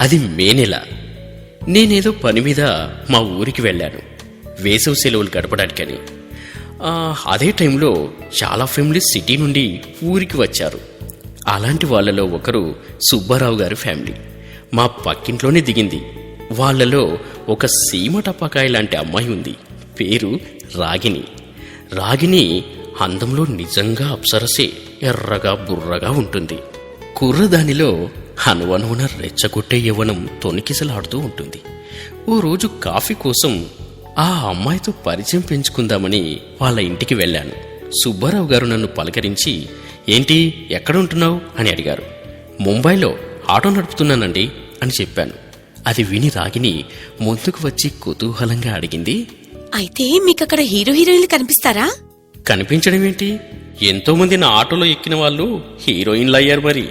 అది మే నెల. నేనేదో పని మీద మా ఊరికి వెళ్ళాను. వేసవి సెలవులు గడపడానికని. అదే టైంలో చాలా ఫ్యామిలీస్ సిటీ నుండి ఊరికి వచ్చారు. అలాంటి వాళ్ళలో ఒకరు సుబ్బారావు గారి ఫ్యామిలీ. మా పక్కింట్లోనే దిగింది. వాళ్ళలో ఒక సీమ టపాకాయ లాంటి అమ్మాయి ఉంది. పేరు రాగిణి. రాగిణి అందంలో నిజంగా అప్సరసే ఎర్రగా బుర్రగా ఉంటుంది. కుర్రదానిలో అనువనువున రెచ్చగొట్టే యవ్వనం తొణికిసలాడుతూ ఉంటుంది. ఓ రోజు కాఫీ కోసం ఆ అమ్మాయితో పరిచయం పెంచుకుందామని వాళ్ళ ఇంటికి వెళ్ళాను. సుబ్బారావు గారు నన్ను పలకరించి ఏంటి ఎక్కడ ఉంటున్నావు అని అడిగారు. ముంబైలో ఆటో నడుపుతున్నానండి అని చెప్పాను. అది విని రాగిని ముందుకు వచ్చి కుతూహలంగా అడిగింది. అయితే మీకక్కడ హీరో హీరోయిన్లు కనిపిస్తారా? కనిపించడం ఏంటి? ఎంతో మంది నా ఆటోలో ఎక్కిన వాళ్ళు హీరోయిన్లు అయ్యారు మరి.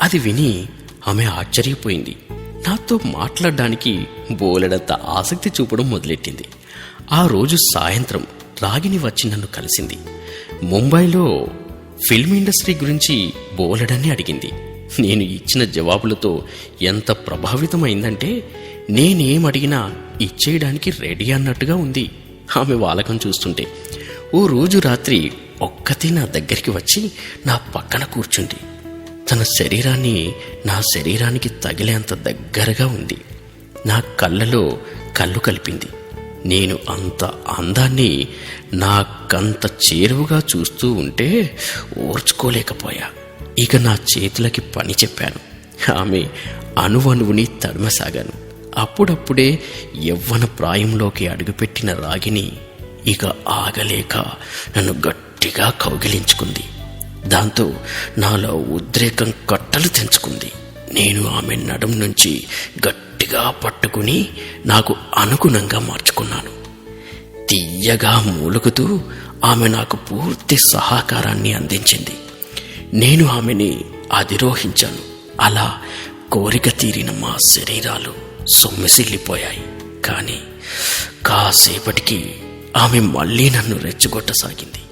అది విని ఆమె ఆశ్చర్యపోయింది. నాతో మాట్లాడడానికి బోలెడంత ఆసక్తి చూపడం మొదలెట్టింది. ఆ రోజు సాయంత్రం రాగిని వచ్చి నన్ను కలిసింది. ముంబైలో ఫిల్మ్ ఇండస్ట్రీ గురించి బోలెడని అడిగింది. నేను ఇచ్చిన జవాబులతో ఎంత ప్రభావితమైందంటే నేనేం అడిగినా ఇచ్చేయడానికి రెడీ అన్నట్టుగా ఉంది ఆమె వాలకం చూస్తుంటే. ఓ రోజు రాత్రి ఒక్కతే నా దగ్గరికి వచ్చి నా పక్కన కూర్చుంది. తన శరీరాన్ని నా శరీరానికి తగిలేంత దగ్గరగా ఉంది. నా కళ్ళలో కళ్ళు కలిపింది. నేను అంత అందాన్ని నాకంత చేరువుగా చూస్తూ ఉంటే ఓర్చుకోలేకపోయా. ఇక నా చేతులకి పని చెప్పాను. ఆమె అణువణువుని తడమసాగాను అప్పుడప్పుడే యవ్వన ప్రాయంలోకి అడుగుపెట్టిన రాగిని ఇక ఆగలేక నన్ను గట్టిగా కౌగిలించుకుంది. దాంతో నాలో ఉద్రేకం కట్టలు తెంచుకుంది. నేను ఆమె నడుం నుంచి గట్టిగా పట్టుకుని నాకు అనుగుణంగా మార్చుకున్నాను. తీయగా మూలుగుతూ ఆమె నాకు పూర్తి సహకారాన్ని అందించింది. నేను ఆమెని అధిరోహించాను. అలా కోరిక తీరిన మా శరీరాలు సొమ్మిసిల్లిపోయాయి. కానీ కాసేపటికి ఆమె మళ్ళీ నన్ను రెచ్చగొట్టసాగింది.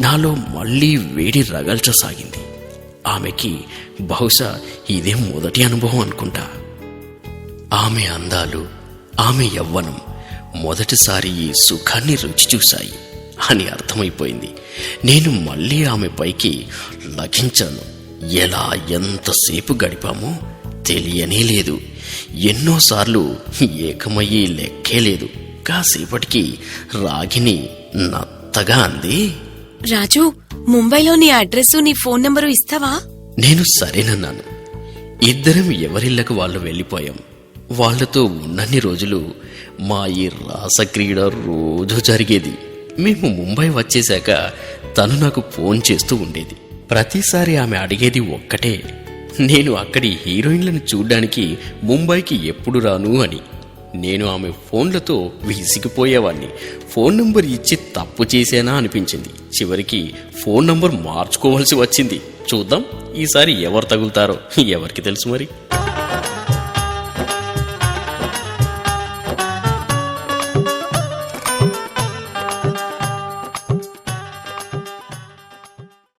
నాలో మళ్ళీ వేడి రగల్చసాగింది ఆమెకి బహుశా ఇదే మొదటి అనుభవం అనుకుంటా. ఆమె అందాలు ఆమె యవ్వనం మొదటిసారి ఈ సుఖాన్ని రుచి చూశాయి అని అర్థమైపోయింది. నేను మళ్ళీ ఆమె పైకి లఘించాను ఎలా ఎంతసేపు గడిపామో తెలియనే లేదు. ఎన్నోసార్లు ఏకమయ్యి లెక్కే లేదు. కాసేపటికి రాగిని నత్తగా అంది. రాజు ముంబైలో నీ అడ్రస్ నీ ఫోన్ నంబరు ఇస్తావా? నేను సరేనన్నాను. ఇద్దరం ఎవరిళ్ళకు వాళ్ళు వెళ్ళిపోయాం. వాళ్ళతో ఉన్నన్ని రోజులు మా ఈ రాసక్రీడ రోజు జరిగేది. మేము ముంబై వచ్చేశాక తను నాకు ఫోన్ చేస్తూ ఉండేది. ప్రతిసారి ఆమె అడిగేది ఒక్కటే నేను అక్కడి హీరోయిన్లను చూడ్డానికి ముంబైకి ఎప్పుడు రాను? అని. నేను ఆమె ఫోన్లతో విసిగిపోయేవాడిని ఫోన్ నంబర్ ఇచ్చి తప్పు చేసేనా అనిపించింది. చివరికి ఫోన్ నంబర్ మార్చుకోవాల్సి వచ్చింది. చూద్దాం ఈసారి ఎవరు తగులుతారో. ఎవరికి తెలుసు మరి?